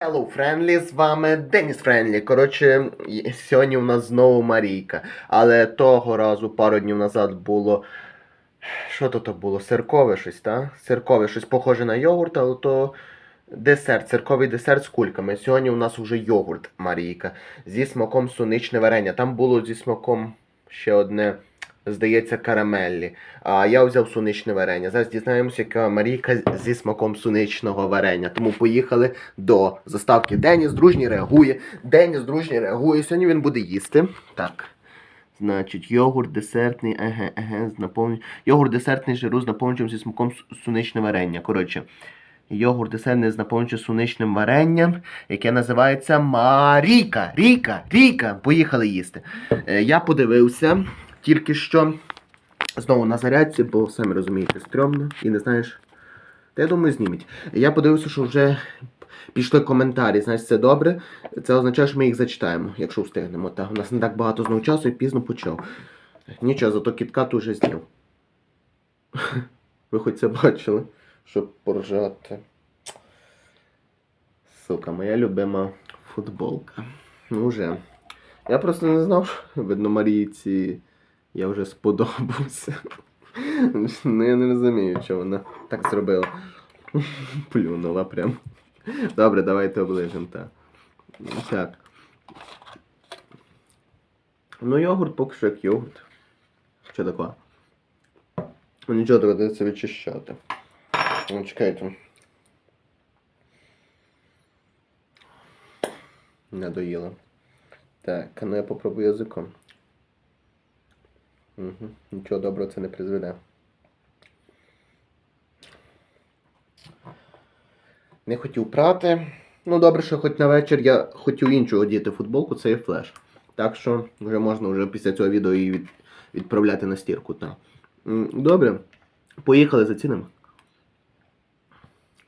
Hello, Friendly, з вами Деніс Френлі. Коротше, сьогодні у нас знову Марійка. Але того разу, пару днів назад було. Що то то було? Сиркове щось, так? Сиркове щось похоже на йогурт, але то десерт, цирковий десерт з кульками. Сьогодні у нас вже йогурт Марійка. Зі смаком суничне варення. Там було зі смаком ще одне, здається, карамеллі. А я взяв суничне варення. Зараз дізнаємося, яка Марійка зі смаком суничного варення. Тому поїхали до заставки Деніс дружній реагує. Деніс дружній реагує. Сьогодні він буде їсти. Так. Значить, йогурт десертний, еге, еге, з наповнюючим. Йогурт десертний жиру з наповнюючим зі смаком суничне варення. Коротше, йогурт десертний з наповнюючим суничним варенням, яке називається Маріка. Ріка, Ріка. Поїхали їсти. Е, я подивився тільки що. Знову на зарядці, бо самі розумієте, стрьомно і не знаєш. Та я думаю, знімуть. Я подивився, що вже пішли коментарі, значить це добре. Це означає, що ми їх зачитаємо, якщо встигнемо. Та, у нас не так багато знову часу і пізно почав. Нічого, зато кіткат уже зняв. Ви хоч це бачили, щоб поржати. Сука, моя любима футболка. Ну вже. Я просто не знав, що видно Марійці. Я вже сподобався. Ну я не розумію, що вона так зробила. Плюнула прям. Добре, давайте оближемо, так. Так. Ну, йогурт поки що як йогурт. Що таке? Ну нічого доведеться відчищати. Ну, чекайте. Не доїла. Так, ну я попробую язиком. Угу. Нічого доброго це не призведе. Не хотів прати. Ну, добре, що хоч на вечір я хотів іншу одіти футболку, це є флеш. Так що вже можна вже після цього відео її від... відправляти на стірку. Та. Добре. Поїхали за цінами.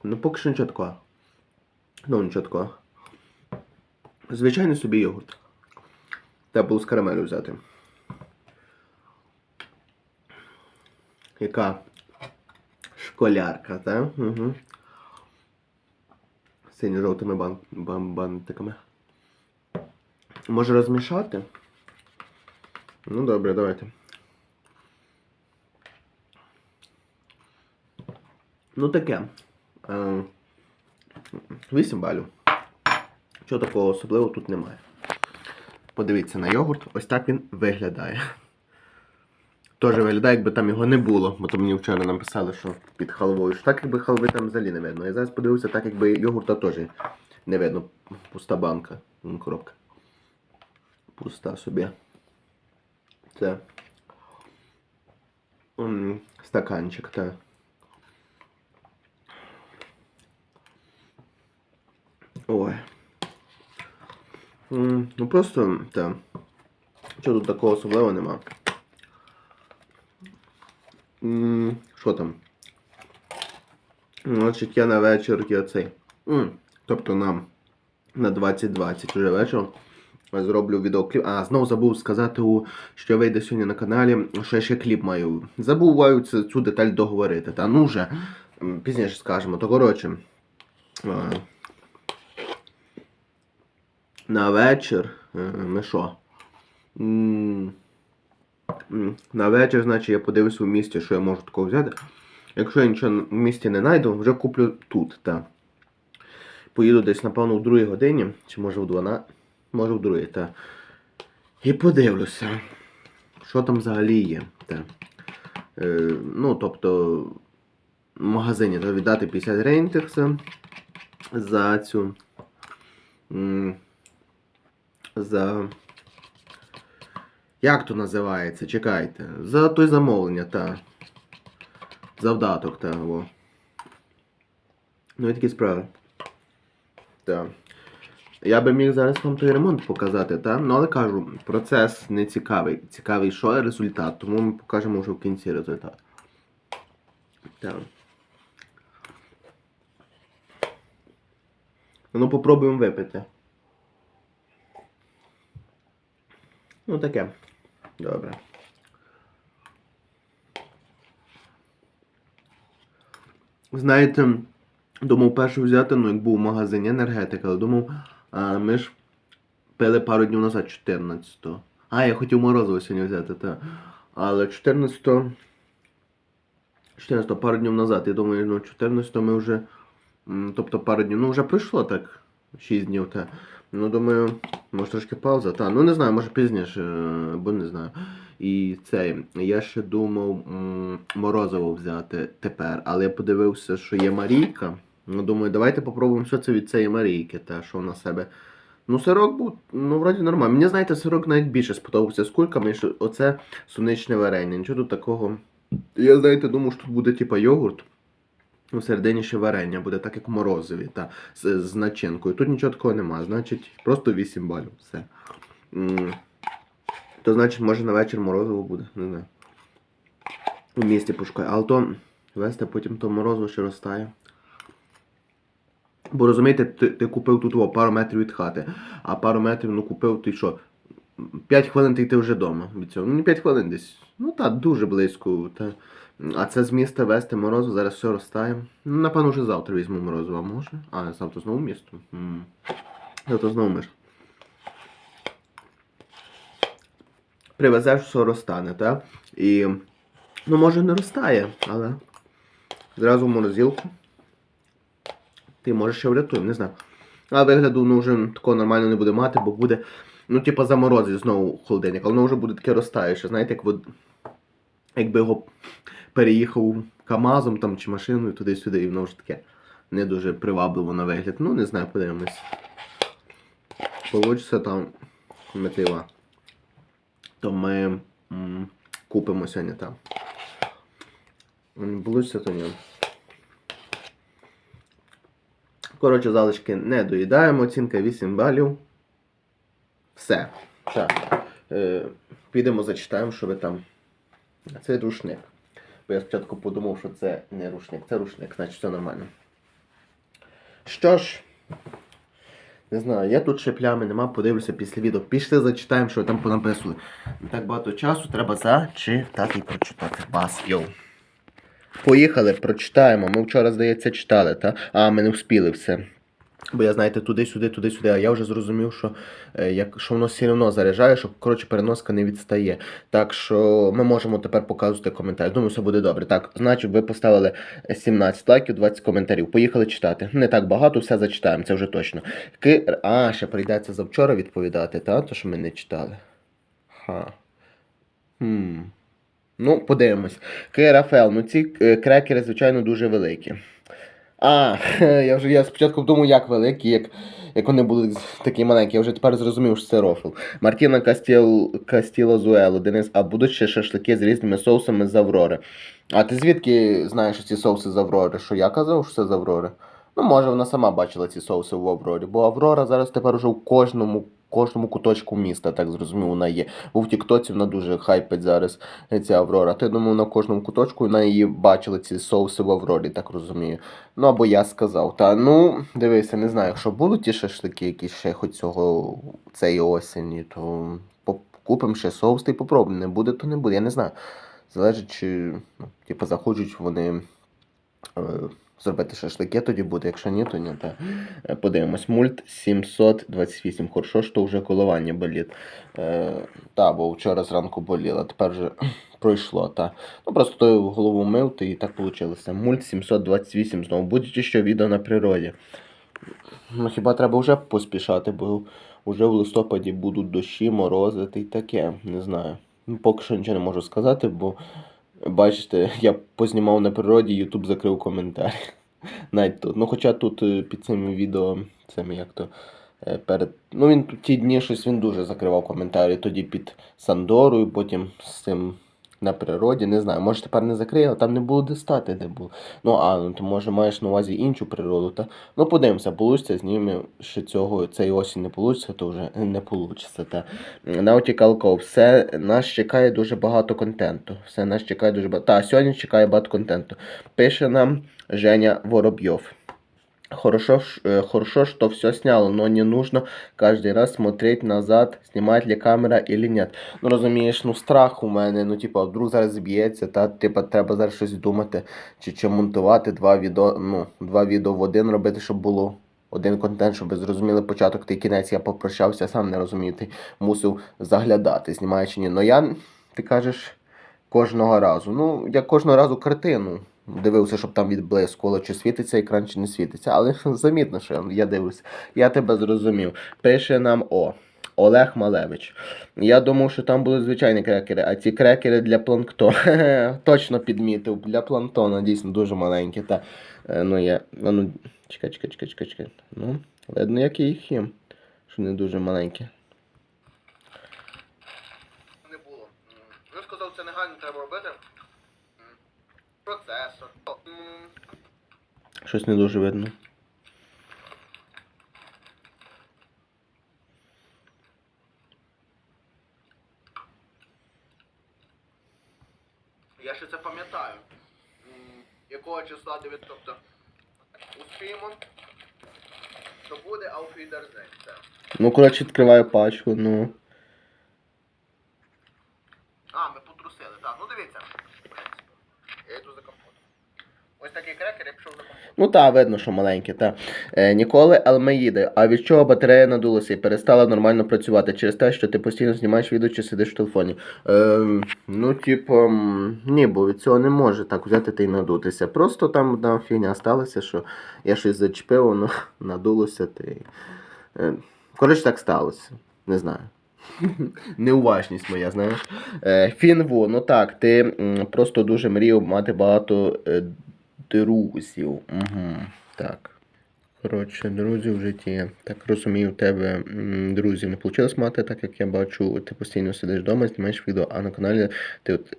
Ну, поки що нічого такого. Ну, нічого такого. Звичайний собі йогурт. Треба було з карамелю взяти. Яка школярка, так? Угу. Синьо-жовтими бан... бан... бантиками. Може розмішати? Ну добре, давайте. Ну таке. Е, 8 балів. Чого такого особливого тут немає. Подивіться на йогурт, ось так він виглядає. Теж виглядає, якби там його не було, бо то мені вчора написали, що під халвою. Так, якби халви там взагалі не видно. Я зараз подивився, так якби йогурта теж не видно. Пуста банка. Коробка. Пуста собі. Це. Стаканчик, так. Ой. Ну просто, так. Чого тут такого особливого нема. Що там? Значить, я на вечір я цей. М, Тобто на, на 2020 уже вечір. Зроблю відеокліп. А, знову забув сказати, що вийде сьогодні на каналі, що я ще кліп маю. Забуваю цю, деталь договорити. Та ну вже пізніше скажемо. То коротше. На вечір. е, Ми що? На вечір, значить, я подивлюся в місті, що я можу такого взяти. Якщо я нічого в місті не знайду, вже куплю тут, так. Поїду десь, напевно, в другій годині, чи може в 12, може в другій, так. І подивлюся, що там взагалі є. Так. Е, ну, тобто, в магазині треба віддати 50 рейнтекса за цю. За. Як то називається? Чекайте. За той замовлення, та. Завдаток, та. Во. Ну і такі справи. Так. Я би міг зараз вам той ремонт показати, та? Ну, але кажу, процес не цікавий. Цікавий, що результат, тому ми покажемо вже в кінці результат. Так. Ну, попробуємо випити. Ну, таке. Добре. Знаєте, Думав першу взяти, ну як був в магазині енергетика, але думав, а ми ж пили пару днів назад 14-го. А, я хотів морозиво сьогодні взяти, так. Але 14-го. 14-го пару днів назад. Я думаю, ну 14-го ми вже. Тобто пару днів. Ну вже пройшло так. 6 днів, так. Ну думаю, може трошки пауза. Та, ну не знаю, може пізніше, бо не знаю. І цей, я ще думав морозиво взяти тепер, але я подивився, що є Марійка. Ну, думаю, давайте попробуємо, що це від цієї Марійки, та що вона себе. Ну, сирок був, ну, вроді нормально. Мені, знаєте, сирок навіть більше сподобався з кульками, що оце суничне варення. Нічого тут такого. Я, знаєте, думав, що тут буде типа йогурт. Всередині ще варення буде так, як в морозиві, та з, з начинкою. Тут нічого такого немає, значить, просто 8 балів. Все. То значить, може на вечір морозиво буде, не знаю. У місті пошукаю. Але то вести потім то морозиво ще розтає. Бо розумієте, ти, ти купив тут о, пару метрів від хати, а пару метрів ну купив ти що? 5 хвилин ти йти вже вдома від цього. Ну, не 5 хвилин десь. Ну так, дуже близько. Та. А це з міста вести морозиво, зараз все розтає. Ну, напевно, вже завтра візьму морозиво, а може? А, завтра знову місто. Завтра знову миш. Привезеш, все розтане, так? І. Ну, може не розтає, але зразу в морозилку. Ти можеш ще врятуємо, не знаю. А вигляду ну, вже такого нормально не буде мати, бо буде, ну, типу, заморозить знову холодильник, але воно вже буде таке розтаюче, знаєте, як вод... якби його переїхав КАМАЗом там, чи машиною туди-сюди, і воно вже таке не дуже привабливо на вигляд. Ну, не знаю, подивимось. Получиться там метива. То ми м, купимо сьогодні там. Получиться то ні. Коротше, залишки не доїдаємо, оцінка 8 балів. Все. Так. Е, підемо зачитаємо, що ви там. Це рушник. Бо я спочатку подумав, що це не рушник, це рушник, значить все нормально. Що ж, не знаю, я тут ще плями нема, подивлюся після відео. Пішли зачитаємо, що ви там понаписували. Не так багато часу, треба зачитати і прочитати. Бас, йоу. Поїхали, прочитаємо. Ми вчора, здається, читали, та? А, ми не вспіли все. Бо я, знаєте, туди-сюди, туди-сюди, а я вже зрозумів, що, е, як, що воно все одно заряджає, що, коротше, переноска не відстає. Так що ми можемо тепер показувати коментарі. Думаю, все буде добре. Так, значить, ви поставили 17 лайків, 20 коментарів. Поїхали читати. Не так багато, все зачитаємо, це вже точно. Ки... А, ще прийдеться завчора відповідати, та? То, що ми не читали. Ха. Хм. Ну, подивимось. Рафел, ну ці е, крекери, звичайно, дуже великі. А, я вже я спочатку думав, як великі, як, як вони були такі маленькі. Я вже тепер зрозумів, що це рофл. Мартіна Кастіл, Кастіло Зуело, Денис, а будуть ще шашлики з різними соусами з Аврори. А ти звідки знаєш ці соуси з Аврори? Що я казав, що це з Аврори? Ну, може, вона сама бачила ці соуси в Аврорі, бо Аврора зараз тепер уже в кожному, кожному куточку міста, так зрозумів, вона є. Бо в Тіктоці вона дуже хайпить зараз ця Аврора. Ти думаю, на кожному куточку вона її бачила ці соуси в Аврорі, так розумію. Ну або я сказав. Та ну, дивися, не знаю, якщо будуть ті шашлики, якісь ще хоч цього цієї осені, то купимо ще соус та й попробуємо. Не буде, то не буде. Я не знаю. Залежить, чи ну, типу, захочуть вони. Е, Зробити шашлики тоді буде, якщо ні, то ні. Та. Е, Подивимось. Мульт 728. Хорошо, що вже коливання болить. Е, та, бо вчора зранку боліло, тепер вже пройшло. Та. Ну просто голову мив, то і так вийшло. Мульт 728 знову. Будь що відео на природі. Ну хіба треба вже поспішати, бо вже в листопаді будуть дощі, морози та й таке. Не знаю. Ну, поки що нічого не можу сказати, бо бачите, я познімав на природі, Ютуб закрив коментарі. Навіть тут. Ну хоча тут е, під цим відео, цим як то. е, Перед... Ну він ті дні щось він дуже закривав коментарі. Тоді під Сандорою, потім з цим на природі. Не знаю, може тепер не закриє, але там не було де стати, де було. Ну а, ну ти може маєш на увазі іншу природу, та? Ну подивимося, получиться, знімемо ще цього, цієї осінь не получиться, то вже не получиться. Та. Nautical. Все нас чекає дуже багато контенту. Все нас чекає дуже багато. Та, сьогодні чекає багато контенту. Пише нам Женя Воробйов. Хорошо, э, хорошо, что все сняло, но не нужно каждый раз смотреть назад, снимает ли камера или нет. Ну розумієш, ну страх у мене, ну типа, вдруг зараз зб'ється, та типа треба зараз щось думати, чи, чи монтувати два відео, ну, два відео в один робити, щоб було один контент, щоб зрозуміли початок та кінець. Я попрощався, сам не розумію, ти мусив заглядати, знімає чи ні. Ну я, ти кажеш, кожного разу. Ну, я кожного разу картину дивився, щоб там відблискувало, чи світиться екран, чи не світиться. Але замітно, що я дивлюся. Я тебе зрозумів. Пише нам О. Олег Малевич. Я думав, що там були звичайні крекери, а ці крекери для планктона. Точно підмітив. Для планктона дійсно дуже маленькі. Та, е, ну, я, ну, чекай, чекай, чекай, чекай. Ну, видно, як я їх їм. Що не дуже маленькі. Не було. Він сказав, це негайно треба робити. Процесор. Щось не дуже видно. Я ще це пам'ятаю. Якого числа 9, тобто успіємо, що буде Ауфідерзень. Ну, коротше, відкриваю пачку, ну. А, ми потрусили, так. Ну дивіться. Я йду за компотом. Ось такий крекер, я пішов за компотом. Ну так, видно, що маленький, так. Е, Ніколи Елмеїди. А від чого батарея надулася і перестала нормально працювати? Через те, що ти постійно знімаєш відео чи сидиш в телефоні. Е, ну, типу, ні, бо від цього не може так взяти та й надутися. Просто там одна фігня сталася, що я щось зачепив, воно надулося та й. Е, коротше, так сталося. Не знаю. Неуважність моя, знаєш. Е, Фінву, ну так, ти просто дуже мріяв мати багато е, друзів. Угу, так. Коротше, друзів в житті. Так розумію, в тебе друзів не вийшло мати, так як я бачу, ти постійно сидиш вдома, знімаєш відео, а на каналі ти, от-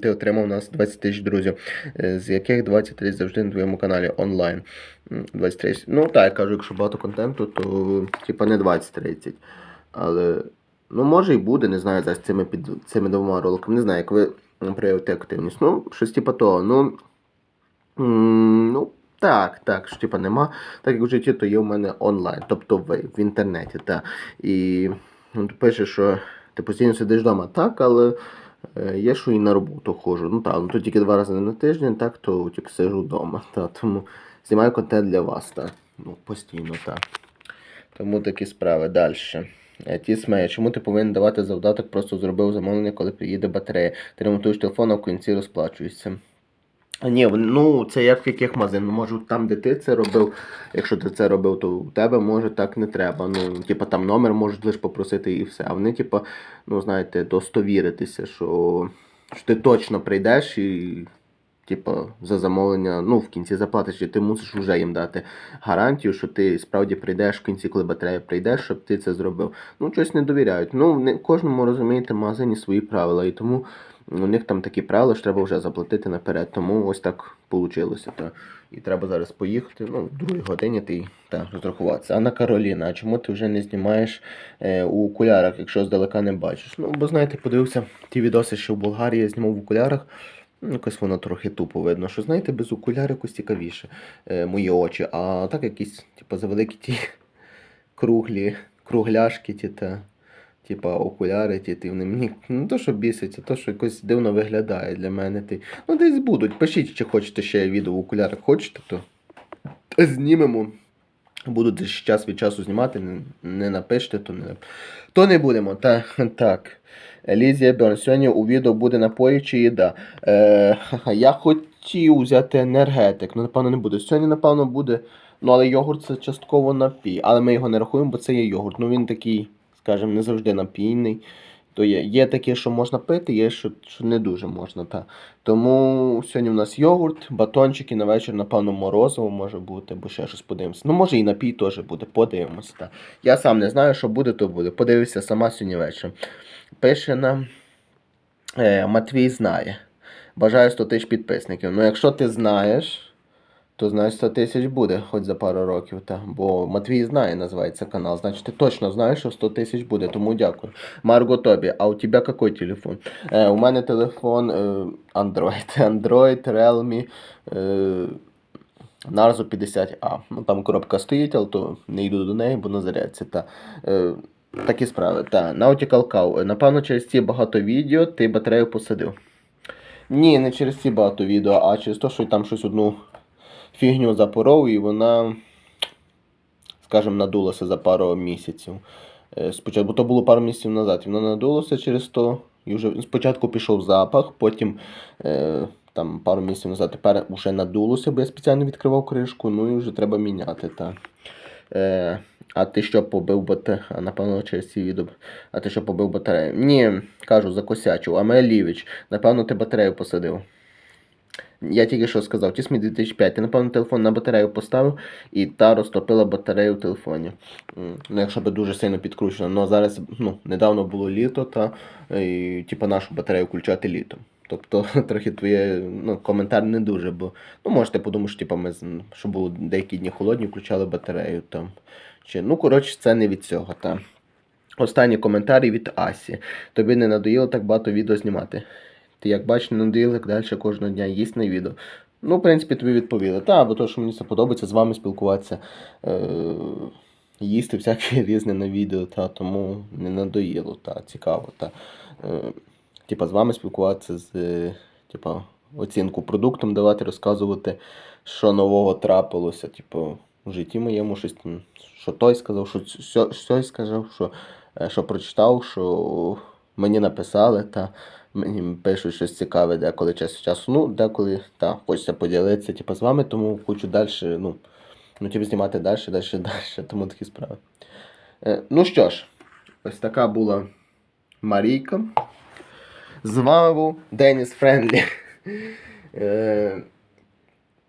ти отримав у нас 20 тисяч друзів, е, з яких 23 завжди на твоєму каналі онлайн. 23. Ну так, я кажу, якщо багато контенту, то типа не 20-30. Але ну може і буде, не знаю, за цими під цими двома роликами. Не знаю, як ви проявите активність. Ну, щось типа того. Ну, ну так, так, що типа нема. Так як в житті, то є в мене онлайн, тобто ви в інтернеті, так. І ну, пише, що ти постійно сидиш вдома, так, але е, є, що і на роботу ходжу. Ну так, ну то тільки два рази на тиждень, так, то тільки сижу вдома. Та, тому знімаю контент для вас, так. Ну, постійно, так. Тому такі справи. Далі. Ті смеє, чому ти повинен давати завдаток, просто зробив замовлення, коли приїде батарея. Ти ремонтуєш телефон, а в кінці розплачуєшся. Ні, ну це як в яких магазинах. Може там, де ти це робив, якщо ти це робив, то у тебе може так не треба. Ну, типа там номер можуть лише попросити і все. А вони, типа, ну знаєте, достовіритися, що, що ти точно прийдеш і. Типа, за замовлення, ну, в кінці заплатиш, і ти мусиш вже їм дати гарантію, що ти справді прийдеш в кінці, коли батарея прийде, щоб ти це зробив. Ну, щось не довіряють. Ну, не кожному розумієте, в магазині свої правила, і тому у них там такі правила, що треба вже заплатити наперед. Тому ось так вийшло. Та. І треба зараз поїхати, ну, в другій годині ти та, розрахуватися. Анна Кароліна, а чому ти вже не знімаєш е, у окулярах, якщо здалека не бачиш? Ну, бо знаєте, подивився ті відоси, що в Болгарії я знімав в окулярах. Ну, Якось воно трохи тупо видно, що знаєте, без окуляр якось цікавіше е, мої очі, а так якісь, типу, завеликі ті круглі, кругляшки, ті та, типа окуляри, ті, ті вони мені не то, що біситься, то, що якось дивно виглядає для мене. Ті. Ну, десь будуть. Пишіть, чи хочете ще відео в окулярах, хочете, то знімемо. Буду десь час від часу знімати, не, напишете, то не, то не будемо. Та, так. Лізія Берн, сьогодні у відео буде напої чи їда. Е, я хотів взяти енергетик, ну напевно не буде. Сьогодні, напевно, буде. Ну, але йогурт це частково напій. Але ми його не рахуємо, бо це є йогурт. Ну він такий, скажімо, не завжди напійний. То є, є таке, що можна пити, є, що, що не дуже можна. Та. Тому сьогодні у нас йогурт, батончики, на вечір, напевно, морозиво може бути, або ще щось подивимося. Ну, може і напій теж буде, подивимося. Та. Я сам не знаю, що буде, то буде. Подивився сама сьогодні вечором. Пише нам е, Матвій знає. Бажаю 100 тисяч підписників. Ну, якщо ти знаєш, то значить 100 тисяч буде хоч за пару років. Та. Бо Матвій знає, називається канал. Значить, ти точно знаєш, що 100 тисяч буде, тому дякую. Марго Тобі, а у тебе який телефон? Е, у мене телефон е, Android. Android, Realme. Е, Нарзу 50А. Ну там коробка стоїть, але то не йду до неї, бо на. Та, е, такі справи. Та, Nautical Cow. Напевно, через ці багато відео ти батарею посадив. Ні, не через ці багато відео, а через те, що там щось одну фігню запоров і вона, скажімо, надулася за пару місяців. Е, Спочатку то було пару місяців назад, і воно надулося через то. І вже спочатку пішов запах, потім е, там пару місяців назад тепер вже надулося, бо я спеціально відкривав кришку, ну і вже треба міняти. Та. Е, а ти що побив батарею? А напевно через ці відео. А ти що побив батарею? Ні, кажу, закосячив. Амель Лівіч, напевно, ти батарею посадив. Я тільки що сказав, Тісмі 2005, ти, напевно, телефон на батарею поставив і та розтопила батарею в телефоні. Ну, якщо би дуже сильно підкручено. Ну, зараз, ну, недавно було літо, та і, типу, нашу батарею включати літом. Тобто, трохи твоє ну, коментар не дуже, бо ну, можете подумати, що типу, ми, що було деякі дні холодні, включали батарею там. Чи, ну, коротше, це не від цього. Та. Останній коментар від Асі. Тобі не надоїло так багато відео знімати. Ти як бачиш, не надоїло, далі кожного дня їсть на відео. Ну, в принципі, тобі відповіли. Та, бо то, що мені це подобається з вами спілкуватися, е- їсти всяке різне на відео, та, тому не надоїло, та, цікаво. Та. Е- типа, з вами спілкуватися з е, типа, оцінку продуктам давати, розказувати, що нового трапилося, типу, в житті моєму щось, що той сказав, що сьо- сказав, що, е, що прочитав, що мені написали, та мені пишуть щось цікаве деколи час часу. Ну, деколи та, хочеться поділитися типу, з вами, тому хочу далі, ну, ну типу, знімати далі, далі, далі, тому такі справи. Е, ну що ж, ось така була Марійка. З вами був Деніс Френдлі. Е,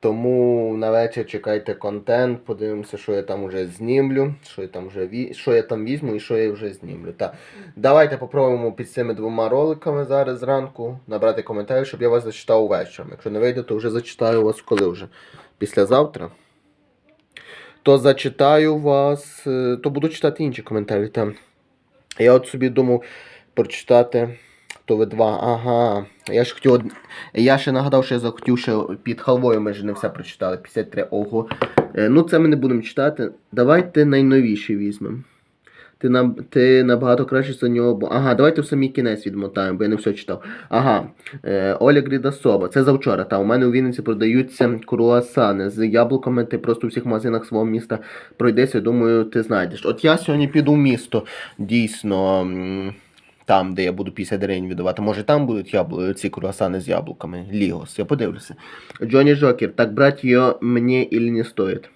тому на вечір чекайте контент, подивимося, що я там вже знімлю, що я там вже ві... що я там візьму і що я вже знімлю. Та. Давайте попробуємо під цими двома роликами зараз зранку набрати коментарі, щоб я вас зачитав вечором. Якщо не вийде, то вже зачитаю вас коли вже? Післязавтра. То зачитаю вас, е, то буду читати інші коментарі там. Я от собі думав прочитати. То ви два. Ага. Я ж хотів. Я ще нагадав, що я захотів, що під халвою ми ж не все прочитали. 53 ого. Е, ну, це ми не будемо читати. Давайте найновіші візьмемо. Ти, нам, ти набагато краще за нього. бу- Ага, давайте в самий кінець відмотаємо, бо я не все читав. Ага. Е, Оля Грідасова. Це завчора. Та у мене у Вінниці продаються круасани з яблуками. Ти просто у всіх магазинах свого міста пройдешся, думаю, ти знайдеш. От я сьогодні піду в місто. Дійсно. Там, де я буду 50 гривень віддавати. Може там будуть яблу... ці круасани з яблуками. Лігос, я подивлюся. Джонні Жокер, так брати її мені или не стоїть?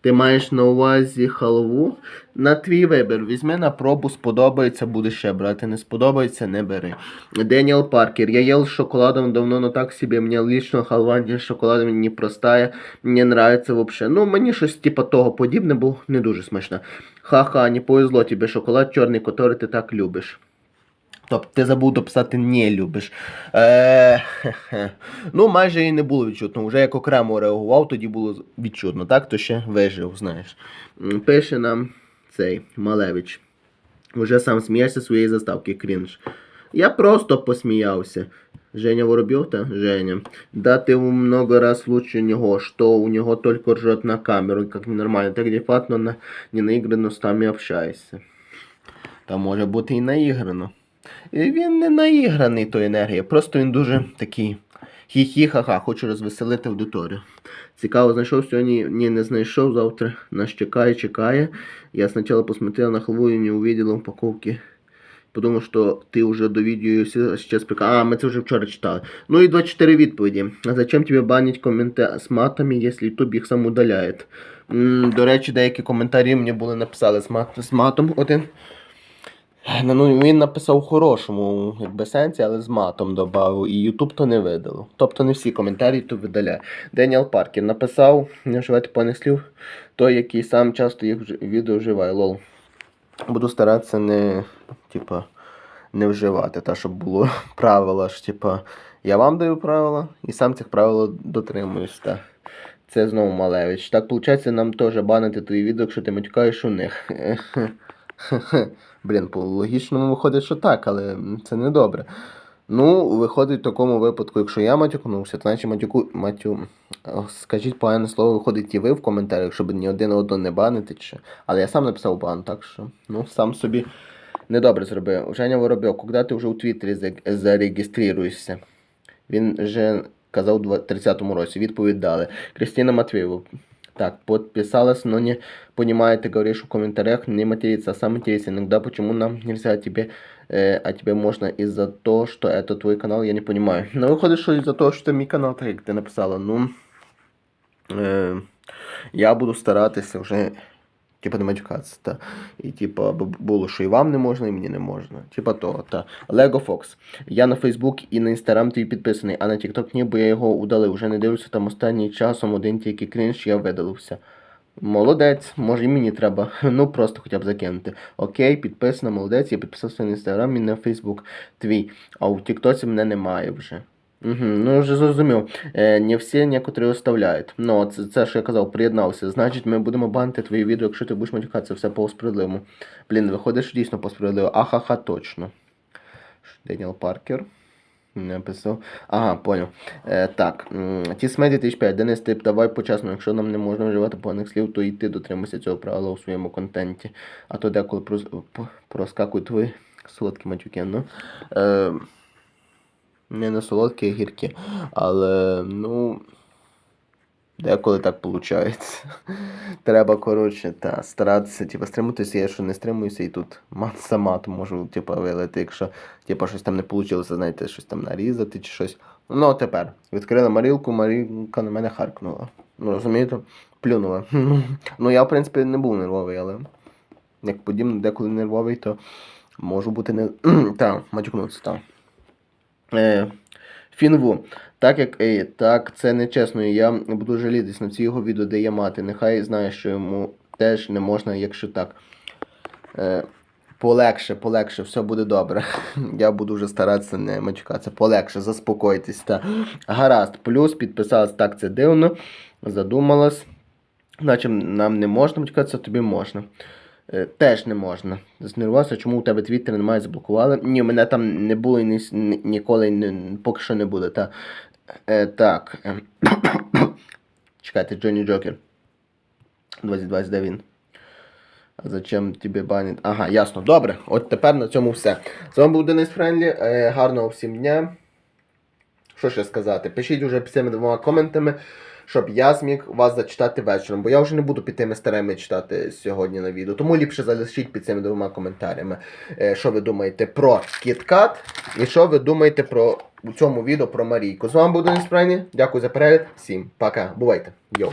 Ти маєш на увазі халву? На твій вибір. Візьми на пробу, сподобається, будеш ще брати. Не сподобається, не бери. Деніел Паркер. Я ел с шоколадом давно, но так себе. Мне лично халва з шоколадом не простая. Мені нравится вообще. Ну, мені щось типа того подібне, бо не дуже смачно. Ха-ха, не повезло тобі шоколад чорний, який ти так любиш. Тобто ти забув дописати не любиш. Е, ну, майже і не було відчутно. Вже як окремо реагував, тоді було відчутно. Так, то ще вижив, знаєш. Пише нам цей Малевич. Вже сам смієшся своєї заставки, крінж. Я просто посміявся. Женя Воробьев, та? Женя. Да ты много раз лучше него, что у него только ржет на камеру, как ненормально. Так дефатно на не наигранно с нами общаешься. Та може бути і наіграно. І Він не наіграний той енергія, просто він дуже такий хі-хі-ха-ха, хочу розвеселити аудиторію. Цікаво, знайшов сьогодні, ні, не знайшов, завтра нас чекає, чекає. Я спочатку посмотрел на халву и не увидел упаковки. Подумав, що ти вже до відео все сейчас. А, ми це вже вчора читали. Ну і 24 відповіді. А зачем тебе банить коменти з матами, якщо YouTube їх сам удаляє? М, До речі, деякі коментарі мені були написали з, мат... з матом один. Ну, Ну, він написав у хорошому якби, сенсі, але з матом додав, і Ютуб то не видало. Тобто не всі коментарі то видаляє. Деніел Паркер написав, не вживати поганих слів, той, який сам часто їх відео вживає. Лол. Буду старатися не, типа, не вживати, та щоб було правила ж, типа, я вам даю правила і сам цих правил дотримуюсь. Та. Це знову Малевич. Так, виходить, нам теж банити твої відео, якщо ти матюкаєш у них. Блін, по логічному виходить, що так, але це не добре. Ну, виходить в такому випадку, якщо я матюкнувся, то значить матюку, матю, скажіть погане слово, виходить і ви в коментарях, щоб ні один одного не банити. Чи... Але я сам написав бан, так що, ну, сам собі недобре зробив. Женя Воробйов, коли ти вже у Твіттері зареєструєшся? Він же казав у 30-му році, відповідь дали. Кристина Матвеева. Так, подписалась, но не понимает, ты говоришь в комментариях, не материться, а сам материться. Иногда почему нам нельзя тебе, э, а тебе можно из-за того, что это твой канал, я не понимаю. Ну, виходить, що из-за того, що це мій канал, так як ти написала. Ну, е, я буду старатися вже, типа, не матюкатися, та. І, типа, було, що і вам не можна, і мені не можна. Типа того, та. Lego Fox. Я на Facebook і на Instagram твій підписаний, а на TikTok ні, бо я його удалив. Вже не дивлюся там останнім часом один тільки крінж, я видалився. Молодець, може і мені треба. Ну просто хоча б закинути. Окей, підписано, молодець, я підписався на інстаграм і на Фейсбук твій. А у Тіктоці мене немає вже. Угу, ну вже зрозумів. Е, не всі некоторі оставляють. Ну, це, це що я казав, приєднався. Значить, ми будемо банити твої відео, якщо ти будеш матюкатися, все по справедливому. Блін, виходить, що дійсно по справедливому. Ахаха, точно. Деніел Паркер. Написав. Ага, поняв. Е, так. Тісмеді 1005. Денис, тип, давай почесно, якщо нам не можна вживати поганих слів, то і ти дотримуйся цього правила у своєму контенті. А то деколи прос- проскакують твої солодкі матюки. Ну. Е, не на солодкі, а гіркі. Але, ну. Деколи так виходить. Треба, коротше, та, старатися, типу, стримуватися, я що не стримуюся, і тут мат сама то можу, типу, вилити, якщо типу, щось там не вийшло, знаєте, щось там нарізати чи щось. Ну, тепер. Відкрила Марілку, Марілка на мене харкнула. Ну, розумієте? Плюнула. ну, я, в принципі, не був нервовий, але як подібно, деколи нервовий, то можу бути не. так, матюкнутися, так. Е, Фінву. Так як е, так, це нечесно, і я буду жалітись на ці його відео, де є мати. Нехай знає, що йому теж не можна, якщо так. Е, полегше, полегше, все буде добре. Я буду вже старатися не матюкатися. Полегше, заспокойтесь. Та. Гаразд, плюс підписалась, так це дивно. Задумалась. Наче нам не можна матюкатися, тобі можна. Е, Теж не можна. Знервувався, чому у тебе твіттер немає, заблокували. Ні, мене там не було і ні, ні- ніколи не, поки що не буде. Та. Е, так. Чекайте, Джонні Джокер. 2020, де він? А зачем тебе банять? Ага, ясно. Добре. От тепер на цьому все. З вами був Денис Френлі. Е, гарного всім дня. Що ще сказати? Пишіть уже під цими двома коментами, щоб я зміг вас зачитати вечором, бо я вже не буду під тими старими читати сьогодні на відео. Тому ліпше залишіть під цими двома коментарями, е, що ви думаєте про KitKat і що ви думаєте про у цьому відео про Марійку. З вами був Денис Прайні. Дякую за перегляд. Всім пока. Бувайте. Йоу.